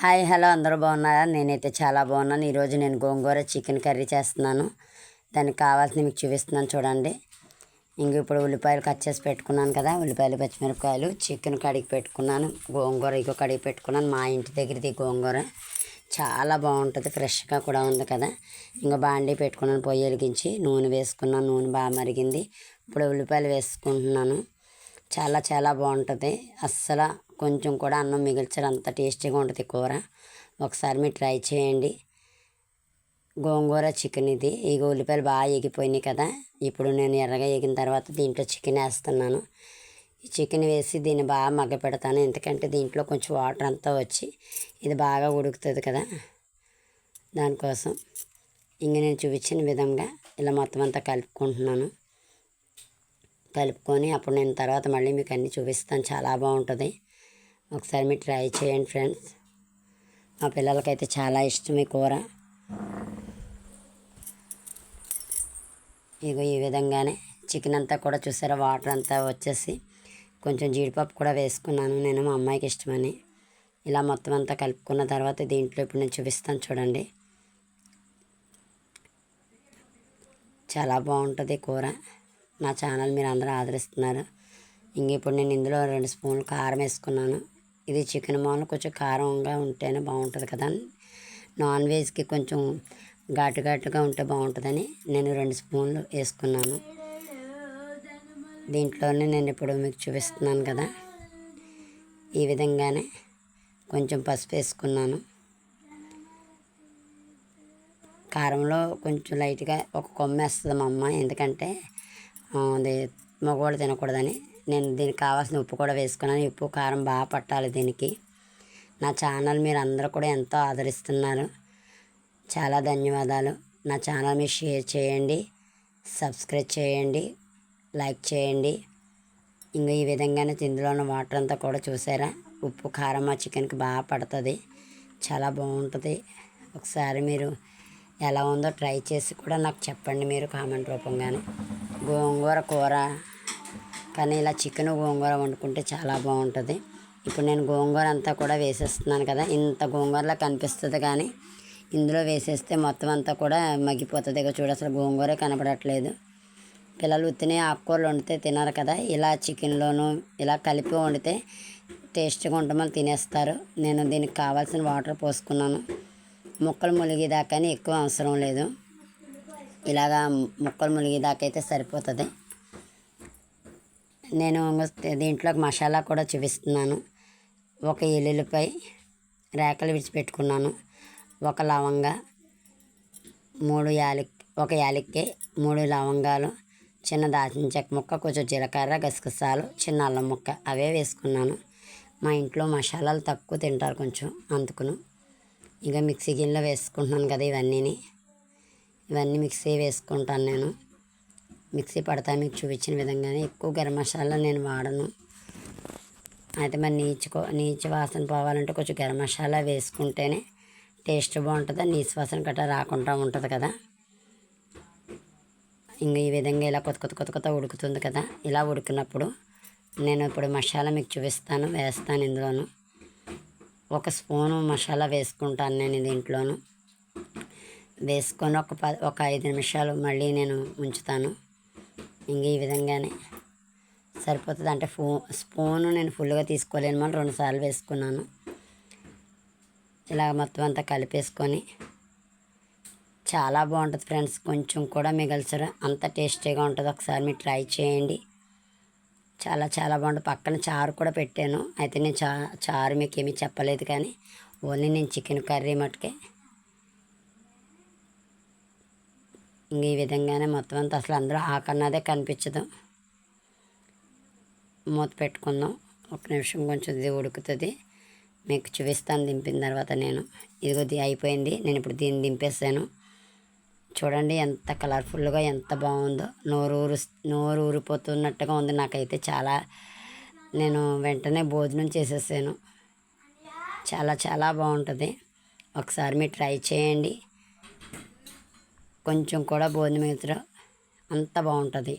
Hi hello అందరూ బాగున్నారా? నేనైతే చాలా బాగున్నాను. ఈరోజు నేను గోంగూర చికెన్ కర్రీ చేస్తున్నాను. దానికి కావాల్సింది మీకు చూపిస్తున్నాను చూడండి. ఇంక ఇప్పుడు ఉల్లిపాయలు కట్ చేసి పెట్టుకున్నాను కదా ఉల్లిపాయలు పచ్చిమిరపకాయలు చికెన్ కడిగి పెట్టుకున్నాను. గోంగూర ఇగో కడిగి పెట్టుకున్నాను. మా ఇంటి దగ్గరది గోంగూర. చాలా బాగుంటుంది ఫ్రెష్గా కూడా ఉంది కదా. ఇంకా బాండీ పెట్టుకున్నాను పొయ్యి వెలిగించి. నూనె వేసుకున్నాను నూనె బాగా మరిగింది. ఇప్పుడు ఉల్లిపాయలు వేసుకుంటున్నాను. చాలా చాలా బాగుంటుంది. అస్సలు కొంచెం కూడా అన్నం మిగిల్చరు అంత టేస్టీగా ఉంటుంది కూర. ఒకసారి మీరు ట్రై చేయండి. గోంగూర చికెన్ ఇది. ఈ ఉల్లిపాయలు బాగా ఎగిపోయినాయి కదా. ఇప్పుడు నేను ఎర్రగా ఎగిన తర్వాత దీంట్లో చికెన్ వేస్తున్నాను. ఈ చికెన్ వేసి దీన్ని బాగా మగ్గ పెడతాను. ఎందుకంటే దీంట్లో కొంచెం వాటర్ అంతా వచ్చి ఇది బాగా ఉడుకుతుంది కదా. దానికోసం ఇంక నేను చూపించిన విధంగా ఇలా మొత్తం అంతా కలుపుకుంటున్నాను. కలుపుకొని అప్పుడు నేను తర్వాత మళ్ళీ మీకు అన్నీ చూపిస్తాను. చాలా బాగుంటుంది. ఒకసారి మీరు ట్రై చేయండి ఫ్రెండ్స్. మా పిల్లలకైతే చాలా ఇష్టం ఈ కూర. ఇగో ఈ విధంగానే చికెన్ అంతా కూడా చూసారా వాటర్ అంతా వచ్చేసి కొంచెం జీడిపప్పు కూడా వేసుకున్నాను. నేను మా అమ్మాయికి ఇష్టమని. ఇలా మొత్తం అంతా కలుపుకున్న తర్వాత దీంట్లో ఇప్పుడు నేను చూపిస్తాను చూడండి. చాలా బాగుంటుంది కూర. నా ఛానల్ మీరు అందరూ ఆదరిస్తున్నారు. ఇంక ఇప్పుడు నేను ఇందులో రెండు స్పూన్లు కారం వేసుకున్నాను. ఇది చికెన్ మోన్ కొంచెం కారంగా ఉంటేనే బాగుంటుంది కదా నాన్ వెజ్కి కొంచెం ఘాటు ఘాటుగా ఉంటే బాగుంటుందని నేను రెండు స్పూన్లు వేసుకున్నాను. దీంట్లోనే నేను ఇప్పుడు మీకు చూపిస్తున్నాను కదా. ఈ విధంగానే కొంచెం పసుపు వేసుకున్నాను. కారంలో కొంచెం లైట్గా ఒక కొమ్మ వేస్తుంది మా అమ్మ. ఎందుకంటే అది మగవాళ్ళు తినకూడదని నేను దీనికి కావాల్సిన ఉప్పు కూడా వేసుకున్నాను. ఉప్పు కారం బాగా పట్టాలి దీనికి. నా ఛానల్ మీరు అందరూ కూడా ఎంతో ఆదరిస్తున్నారు. చాలా ధన్యవాదాలు. నా ఛానల్ మీరు షేర్ చేయండి సబ్స్క్రైబ్ చేయండి లైక్ చేయండి. ఇంకా ఈ విధంగానే ఇందులో ఉన్న వాటర్ అంతా కూడా చూసారా? ఉప్పు కారం ఆ చికెన్కి బాగా పడుతుంది. చాలా బాగుంటుంది. ఒకసారి మీరు ఎలా ఉందో ట్రై చేసి కూడా నాకు చెప్పండి మీరు కామెంట్ రూపంగానే. గోంగూర కూర కానీ ఇలా చికెన్ గోంగూర వండుకుంటే చాలా బాగుంటుంది. ఇప్పుడు నేను గోంగూర అంతా కూడా వేసేస్తున్నాను కదా ఇంత గోంగూరలా కనిపిస్తుంది కానీ ఇందులో వేసేస్తే మొత్తం అంతా కూడా మగ్గిపోతుంది. ఇక చూడు అసలు గోంగూరే కనపడట్లేదు. పిల్లలు ఉత్తినే ఆకుకూరలు వండితే తినరు కదా ఇలా చికెన్లోను ఇలా కలిపి వండితే టేస్ట్గా ఉండమని తినేస్తారు. నేను దీనికి కావాల్సిన వాటర్ పోసుకున్నాను. ముక్కలు ములిగేదాకా ఎక్కువ అవసరం లేదు. ఇలాగా ముక్కలు మునిగేదాకైతే అయితే సరిపోతుంది. నేను దీంట్లోకి మసాలా కూడా చూపిస్తున్నాను. ఒక ఎల్లుల్లిపై రేకలు విడిచిపెట్టుకున్నాను. ఒక లవంగా మూడు యాలక్ ఒక యాలక్కి మూడు లవంగాలు చిన్న దాచిన చెక్క ముక్క కొంచెం జీలకర్ర గసగసాలు చిన్న అల్లం ముక్క అవే వేసుకున్నాను. మా ఇంట్లో మసాలాలు తక్కువ తింటారు కొంచెం అందుకును. ఇంకా మిక్సీ గిన్నెలో వేసుకుంటున్నాను కదా ఇవన్నీని. ఇవన్నీ మిక్సీ వేసుకుంటాను నేను. మిక్సీ పడతా మీకు చూపించిన విధంగానే ఎక్కువ గరం మసాలా నేను వాడను. అయితే మరి నీచుకో నీచు వాసన పోవాలంటే కొంచెం గరం మసాలా వేసుకుంటేనే టేస్ట్ బాగుంటుంది నీచు వాసన గట్రా రాకుండా ఉంటుంది కదా. ఇంకా ఈ విధంగా ఇలా కొత్త కొత్త కొత్త కొత్త ఉడుకుతుంది కదా. ఇలా ఉడికినప్పుడు నేను ఇప్పుడు మసాలా మీకు చూపిస్తాను వేస్తాను ఇందులోను. ఒక స్పూను మసాలా వేసుకుంటాను నేను దీంట్లోను వేసుకొని ఒక ప ఒక ఐదు నిమిషాలు మళ్ళీ నేను ఉంచుతాను. ఇంక ఈ విధంగానే సరిపోతుంది. అంటే ఫో స్పూన్ నేను ఫుల్గా తీసుకోలేను. మళ్ళీ రెండుసార్లు వేసుకున్నాను. ఇలా మొత్తం అంతా కలిపేసుకొని చాలా బాగుంటుంది ఫ్రెండ్స్. కొంచెం కూడా మిగల్చరు. అంత టేస్టీగా ఉంటుంది. ఒకసారి మీరు ట్రై చేయండి. చాలా చాలా బాగుంటుంది. పక్కన చారు కూడా పెట్టాను. అయితే నేను చా చారు మీకు ఏమీ చెప్పలేదు కానీ ఓన్లీ నేను చికెన్ కర్రీ మటుకే ఇంక ఈ విధంగానే మొత్తం అంతా అసలు అందరూ ఆకన్నదే కనిపించదు. మూత పెట్టుకుందాం. ఒక నిమిషం కొంచెం ఇది ఉడుకుతుంది. మీకు చూపిస్తాను దింపిన తర్వాత నేను. ఇదిగో అయిపోయింది. నేను ఇప్పుడు దీన్ని దింపేసాను చూడండి ఎంత కలర్ఫుల్గా ఎంత బాగుందో. నోరు ఊరు నోరు ఊరిపోతున్నట్టుగా ఉంది. నాకైతే చాలా నేను వెంటనే భోజనం చేసేసాను. చాలా చాలా బాగుంటుంది. ఒకసారి మీరు ట్రై చేయండి. కొంచెం కూడా భోజనం మిగతా అంత బాగుంటుంది.